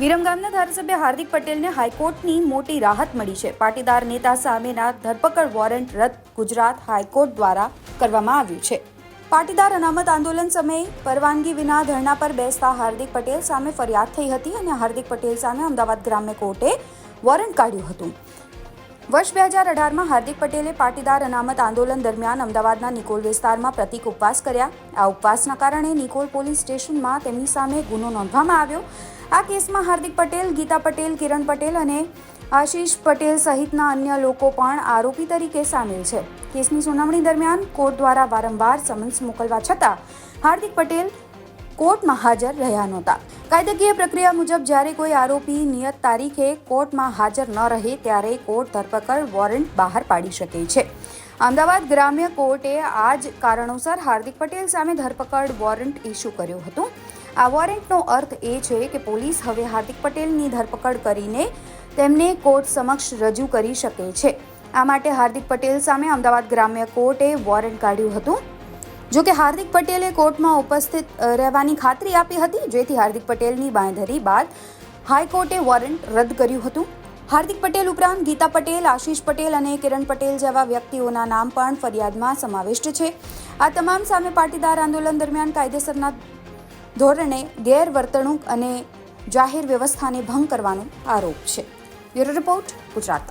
વિરમગામના ધારાસભ્ય હાર્દિક પટેલને હાઈકોર્ટની મોટી રાહત મળી છે. પાટીદાર નેતા સામેના ધરપકડ વોરંટ રદ ગુજરાત હાઈકોર્ટ દ્વારા કરવામાં આવ્યું છે. પાટીદાર અનામત આંદોલન સમયે પરવાનગી વિના ધરણા પર બેસતા હાર્દિક પટેલ સામે ફરિયાદ થઈ હતી અને હાર્દિક પટેલ સામે અમદાવાદ ગ્રામ્ય કોર્ટે વોરંટ કાઢ્યું હતું. વર્ષ બે હજાર અઢારમાં હાર્દિક પટેલે પાટીદાર અનામત આંદોલન દરમિયાન અમદાવાદના નિકોલ વિસ્તારમાં પ્રતિક ઉપવાસ કર્યા. આ ઉપવાસના કારણે નિકોલ પોલીસ સ્ટેશનમાં તેમની સામે ગુનો નોંધવામાં આવ્યો. આ કેસમાં હાર્દિક પટેલ, ગીતા પટેલ, કિરણ પટેલ અને આશીષ પટેલ સહિતના અન્ય લોકો પણ આરોપી તરીકે સામેલ છે. કેસની સુનાવણી દરમિયાન કોર્ટ દ્વારા વારંવાર સમન્સ મોકલવા છતાં હાર્દિક પટેલ કોર્ટમાં હાજર રહ્યા નહોતા. કાયદાકીય પ્રક્રિયા મુજબ જ્યારે કોઈ આરોપી નિયત તારીખે કોર્ટમાં હાજર ન રહે ત્યારે કોર્ટ ધરપકડ વોરંટ બહાર પાડી શકે છે. અમદાવાદ ગ્રામ્ય કોર્ટે આ જ કારણોસર હાર્દિક પટેલ સામે ધરપકડ વોરંટ ઇસ્યુ કર્યો હતો. આ વોરંટનો અર્થ એ છે કે પોલીસ હવે હાર્દિક પટેલની ધરપકડ કરીને તેમને કોર્ટ સમક્ષ રજૂ કરી શકે છે. આ માટે હાર્દિક પટેલ સામે અમદાવાદ ગ્રામ્ય કોર્ટે વોરંટ કાઢ્યું હતું. જો કે હાર્દિક પટેલે કોર્ટમાં ઉપસ્થિત રહેવાની ખાતરી આપી હતી, જેથી હાર્દિક પટેલની બાંધરી બાદ હાઈકોર્ટે વોરંટ રદ કર્યું હતું. હાર્દિક પટેલ ઉપરાંત ગીતા પટેલ, આશીષ પટેલ અને કિરણ પટેલ જેવા વ્યક્તિઓના નામ પણ ફરિયાદમાં સમાવિષ્ટ છે. આ તમામ સામે પાટીદાર આંદોલન દરમિયાન કાયદેસરના ધોરણે ગેરવર્તણૂક અને જાહેર વ્યવસ્થાને ભંગ કરવાનો આરોપ છે. Bureau report Gujarat.